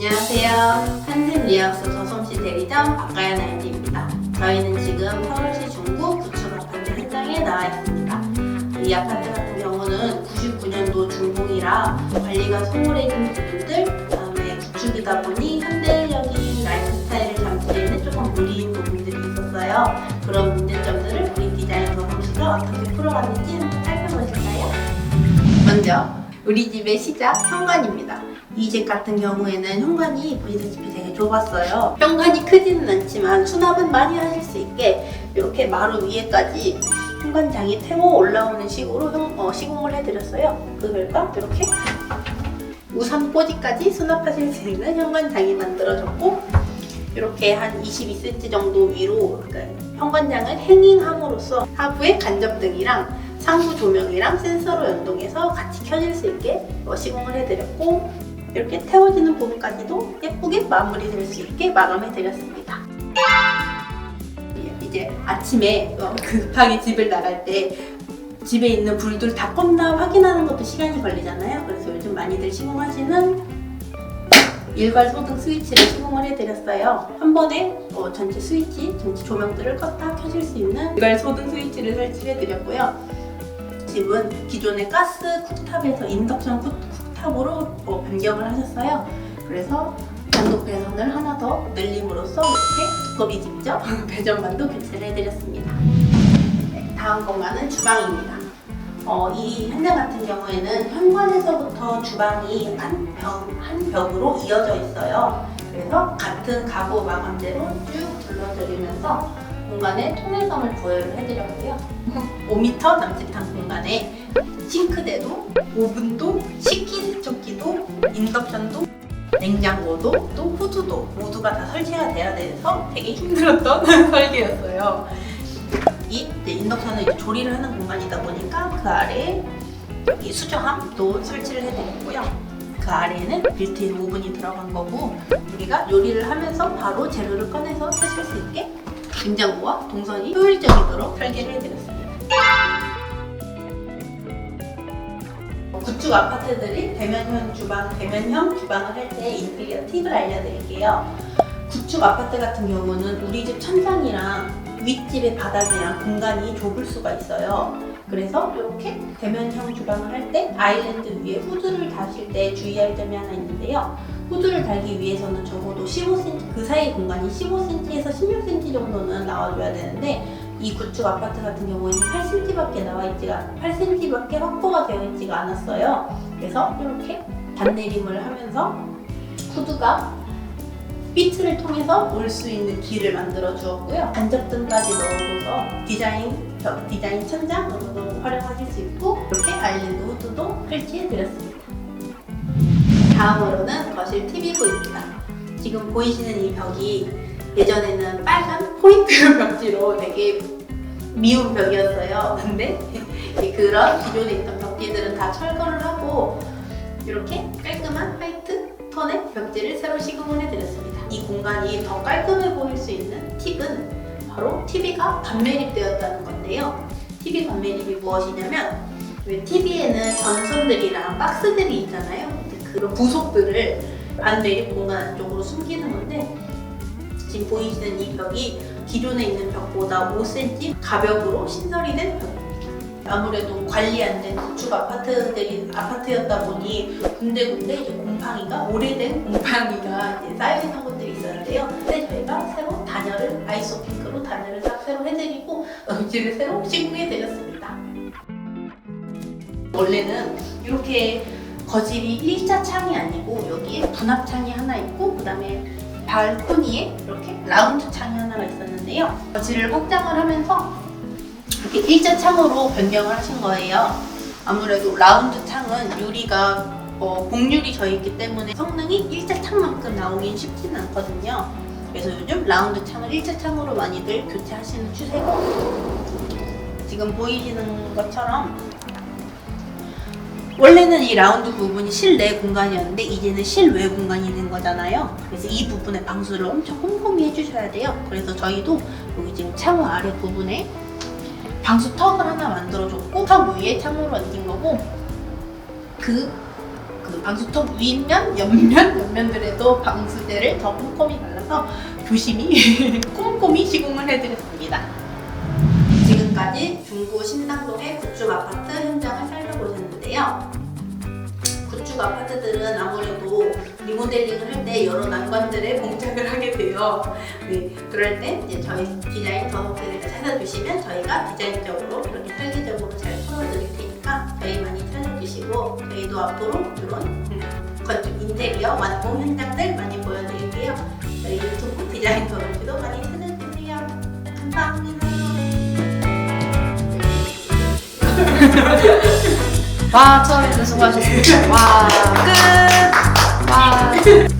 안녕하세요. 한샘 리하우스 저솜시 대리점 박가연 아이디입니다. 저희는 지금 서울시 중구 구축 아파트 현장에 나와 있습니다. 이 아파트 같은 경우는 99년도 준공이라 관리가 소홀해진 부분들, 그다음에 구축이다 보니 현대적인 라이프 스타일을 잠재는 조금 무리인 부분들이 있었어요. 그런 문제점들을 우리 디자인 저솜시가 어떻게 풀어갔는지 한번 살펴보실까요? 먼저 우리 집의 시작 현관입니다. 이집 같은 경우에는 현관이 보시다시피 되게 좁았어요. 현관이 크지는 않지만 수납은 많이 하실 수 있게 이렇게 마루 위에까지 현관장이 태워 올라오는 식으로 현- 어, 시공을 해드렸어요. 그 결과 이렇게 우산 꽂이까지 수납하실 수 있는 현관장이 만들어졌고 이렇게 한 22cm 정도 위로 현관장을 행잉함으로써 하부에 간접등이랑 상부 조명이랑 센서로 연동해서 같이 켜질 수 있게 어, 시공을 해드렸고 이렇게 태워지는 부분까지도 예쁘게 마무리될 수 있게 마감해드렸습니다. 이제 아침에 어, 급하게 집을 나갈 때 집에 있는 불들 다 껐나 확인하는 것도 시간이 걸리잖아요. 그래서 요즘 많이들 시공하시는 일괄 소등 스위치를 시공을 해드렸어요. 한 번에 어, 전체 스위치, 전체 조명들을 껐다 켜질 수 있는 일괄 소등 스위치를 설치해드렸고요. 집은 기존의 가스 쿡탑에서 인덕션 쿡, 쿡 탑으로 어, 변경을 하셨어요. 그래서 단독 배선을 하나 더 늘림으로써 이렇게 두꺼비 집죠? 배전반도 교체를 해드렸습니다. 네, 다음 공간은 주방입니다. 어, 이 현장 같은 경우에는 현관에서부터 주방이 한 벽, 한 벽으로 이어져 있어요. 그래서 같은 가구 마감대로 쭉 둘러드리면서 공간에 통일성을 부여를 해드렸고요. 5m 남짓한 공간에 싱크대도, 오븐도, 식기 세척기도, 인덕션도, 냉장고도, 또 후드도 모두가 다 설치가 돼야 돼서 되게 힘들었던 설계였어요. 이 이제 인덕션은 이제 조리를 하는 공간이다 보니까 그 아래에 여기 수저함도 설치를 해드렸고요. 그 아래에는 빌트인 오븐이 들어간 거고 우리가 요리를 하면서 바로 재료를 꺼내서 쓰실 수 있게 냉장고와 동선이 효율적이도록 설계를 해드렸습니 구축 아파트들이 대면형 주방, 대면형 주방을 할 때 인테리어 팁을 알려드릴게요. 구축 아파트 같은 경우는 우리 집 천장이랑 윗집의 바닥이랑 공간이 좁을 수가 있어요. 그래서 이렇게 대면형 주방을 할 때 아일랜드 위에 후드를 다실 때 주의할 점이 하나 있는데요. 후드를 달기 위해서는 적어도 15cm, 그 사이 공간이 15cm에서 16cm 정도는 나와줘야 되는데 이 구축 아파트 같은 경우에는 8cm밖에 나와 있지가 8cm밖에 확보가 되어 있지가 않았어요. 그래서 이렇게 반내림을 하면서 후드가 피트를 통해서 올 수 있는 길을 만들어 주었고요. 간접등까지 넣어줘서 디자인 벽, 디자인 천장으로도 활용하실 수 있고 이렇게 아일랜드 후드도 설치해 드렸습니다. 다음으로는 거실 TV구입니다. 지금 보이시는 이 벽이 예전에는 빨간 포인트 벽지로 되게 미운 벽이었어요. 근데 그런 기존에 있던 벽지들은 다 철거를 하고 이렇게 깔끔한 화이트 톤의 벽지를 새로 시공을 해드렸습니다. 이 공간이 더 깔끔해 보일 수 있는 팁은 바로 TV가 반매립되었다는 건데요. TV 반매립이 무엇이냐면 왜 TV에는 전선들이랑 박스들이 있잖아요. 그런 부속들을 반매립 공간 안쪽으로 숨기는 건데 지금 보이시는 이 벽이 기존에 있는 벽보다 5cm 가벽으로 신설이 된 벽입니다. 아무래도 관리 안 된 구축 아파트들이 아파트였다 보니 군데군데 이제 곰팡이가 오래된 곰팡이가 이제 쌓여 있는 곳들이 있었는데요. 근데 저희가 새로 단열을 아이소핑크로 단열을 딱 새로 해드리고 음질을 새로 시공해드렸습니다. 원래는 이렇게 거실이 일자 창이 아니고 여기에 분합 창이 하나 있고 그 다음에 발코니에 이렇게 라운드 창이 하나가 있었는데요. 거실을 확장을 하면서 이렇게 일자 창으로 변경을 하신 거예요. 아무래도 라운드 창은 유리가 어, 공률이 져 있기 때문에 성능이 일자 창만큼 나오긴 쉽지는 않거든요. 그래서 요즘 라운드 창을 일자 창으로 많이들 교체하시는 추세고 지금 보이시는 것처럼 원래는 이 라운드 부분이 실내 공간이었는데 이제는 실외 공간이 된 거잖아요. 그래서 이 부분에 방수를 엄청 꼼꼼히 해주셔야 돼요. 그래서 저희도 여기 지금 창호 아래 부분에 방수 턱을 하나 만들어줬고 턱 위에 창호를 얹은 거고 그, 그 방수통 윗면, 옆면, 옆면들에도 방수대를 더 꼼꼼히 발라서 조심히 꼼꼼히 시공을 해드렸습니다. 지금까지 중구 신당동의 구축 아파트 현장을 살 펴보셨는데요. 구축 아파트들은 아무래도 리모델링을 할 때 여러 난관들에 봉착을 하게 돼요. 네, 그럴 때 이제 저희 디자인 더덕들을 찾아주시면 저희가 디자인적으로 이렇게 설계적으로 잘 풀어드릴 테니까 저희 많이 찾아주시고 저희도 앞으로 이런 건축 인테리어 완공 현장들 많이 보여드릴게요. 저희 유튜브 디자인 더덕도 많이 찾아주세요. 감사합니다. 와, 처음에도 수고하셨습니다. 와, 끝! 와.